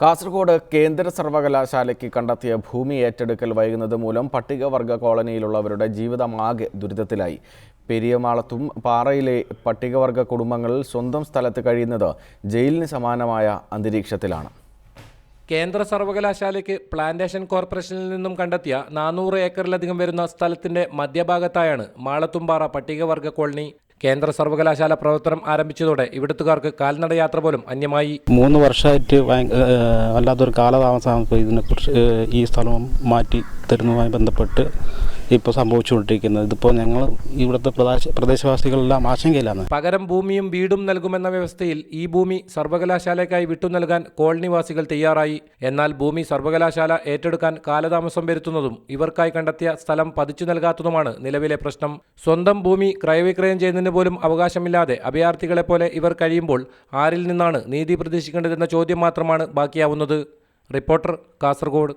കാസർഗോഡ് കേന്ദ്ര സർവകലാശാലയ്ക്ക് കണ്ടെത്തിയ ഭൂമി ഏറ്റെടുക്കൽ വൈകുന്നത് മൂലം പട്ടികവർഗ കോളനിയിലുള്ളവരുടെ ജീവിതമാകെ ദുരിതത്തിലായി. പെരിയമാളത്തും പാറയിലെ പട്ടികവർഗ കുടുംബങ്ങൾ സ്വന്തം സ്ഥലത്ത് കഴിയുന്നത് ജയിലിന് സമാനമായ അന്തരീക്ഷത്തിലാണ്. കേന്ദ്ര സർവകലാശാലയ്ക്ക് പ്ലാന്റേഷൻ കോർപ്പറേഷനിൽ നിന്നും കണ്ടെത്തിയ നാനൂറ് ഏക്കറിലധികം വരുന്ന സ്ഥലത്തിന്റെ മധ്യഭാഗത്തായാണ് മാളത്തുംപാറ പട്ടികവർഗ കോളനി കേന്ദ്ര സർവകലാശാല പ്രവർത്തനം ആരംഭിച്ചതോടെ ഇവിടുത്തുകാർക്ക് കാൽനട യാത്ര പോലും അന്യമായി. മൂന്ന് വർഷമായിട്ട് വല്ലാത്തൊരു കാലതാമസമാണ് ഇതിനെക്കുറിച്ച് ഈ സ്ഥലം മാറ്റി തരുന്നതുമായി ബന്ധപ്പെട്ട് ഇപ്പോൾ സംഭവിച്ചുകൊണ്ടിരിക്കുന്നത്. ഇതിപ്പോൾ ഞങ്ങൾ ഇവിടുത്തെ പ്രദേശ പ്രദേശവാസികളെല്ലാം ആശങ്കയിലാണ്. പകരം ഭൂമിയും വീടും നൽകുമെന്ന വ്യവസ്ഥയിൽ ഈ ഭൂമി സർവകലാശാലയ്ക്കായി വിട്ടു നൽകാൻ കോളനിവാസികൾ തയ്യാറായി. എന്നാൽ ഭൂമി സർവകലാശാല ഏറ്റെടുക്കാൻ കാലതാമസം വരുത്തുന്നതും ഇവർക്കായി കണ്ടെത്തിയ സ്ഥലം പതിച്ചു നൽകാത്തതുമാണ് നിലവിലെ പ്രശ്നം. സ്വന്തം ഭൂമി ക്രയവിക്രയം ചെയ്യുന്നതിന് പോലും അവകാശമില്ലാതെ അഭയാർത്ഥികളെ പോലെ ഇവർ കഴിയുമ്പോൾ ആരിൽ നിന്നാണ് നീതി പ്രതീക്ഷിക്കേണ്ടതെന്ന ചോദ്യം മാത്രമാണ് ബാക്കിയാവുന്നത്. റിപ്പോർട്ടർ കാസർഗോഡ്.